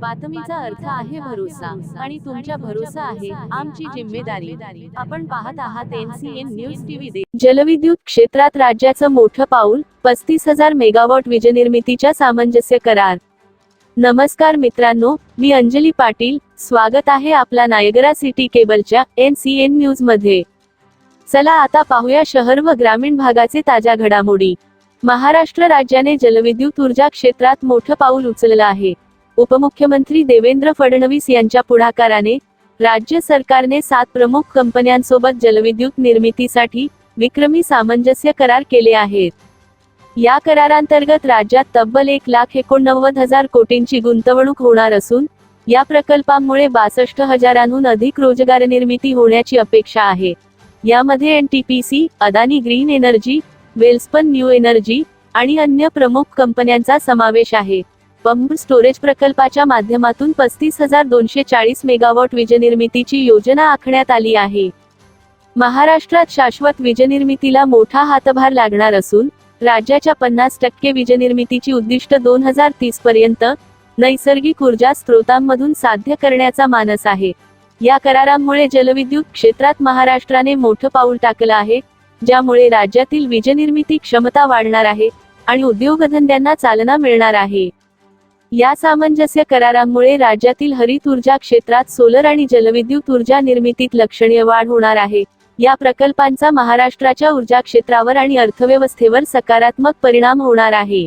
बातमीचा अर्थ आहे भरोसा आणि तुमच्या भरोसा आहे आमची जिम्मेदारी. आपण पाहत आहात एनसीएन न्यूज टीव्ही जलविद्युत क्षेत्रात राज्याचं मोठं पाऊल पस्तीस हजार मेगावॉट वीजनिर्मितीच्या सामंजस्य करार. नमस्कार मित्रांनो मी अंजली पाटील स्वागत आहे आपला नायगरा सिटी केबलच्या एन सी एन न्यूजमध्ये चला आता पाहूया शहर व ग्रामीण भागाचे ताज्या घडामोडी. महाराष्ट्र राज्याने जलविद्युत ऊर्जा क्षेत्रात मोठं पाऊल उचललं आहे. उपमुख्यमंत्री देवेंद्र फडणवीस यांच्या पुढाकाराने राज्य सरकारने सात प्रमुख कंपन्यांसोबत जलविद्युत निर्मितीसाठी विक्रमी सामंजस्य करार केले आहेत. या करारांतर्गत राज्यात तब्बल एक लाख एकोणनव्वद हजार कोटींची गुंतवणूक होणार असून या प्रकल्पामुळे बासष्ट हजारांहून अधिक रोजगार निर्मिती होण्याची अपेक्षा आहे. यामध्ये NTPC Adani green energy Welspun new energy आणि अन्य प्रमुख कंपन्यांचा समावेश आहे. पंप स्टोरेज प्रकल्पाच्या माध्यमातून पस्तीस हजार दोनशे चाळीस मेगावॉट वीजनिर्मितीची योजना आखण्यात आली आहे. महाराष्ट्रात शाश्वत वीजनिर्मितीला मोठा हातभार लागणार असून राज्याच्या पन्नास टक्के वीजनिर्मितीची उद्दिष्ट दोन हजार तीस पर्यंत नैसर्गिक ऊर्जा स्त्रोतांमधून साध्य करण्याचा मानस आहे. या करारामुळे जलविद्युत क्षेत्रात महाराष्ट्राने मोठं पाऊल टाकलं आहे ज्यामुळे राज्यातील वीजनिर्मिती क्षमता वाढणार आहे आणि उद्योगधंद्यांना चालना मिळणार आहे. या सामंजस्य करारामुळे राज्यातील हरित ऊर्जा क्षेत्रात सोलर आणि जलविद्युत ऊर्जा निर्मितीत लक्षणीय वाढ होणार आहे. या प्रकल्पांचा महाराष्ट्राच्या ऊर्जा क्षेत्रावर आणि अर्थव्यवस्थेवर सकारात्मक परिणाम होणार आहे.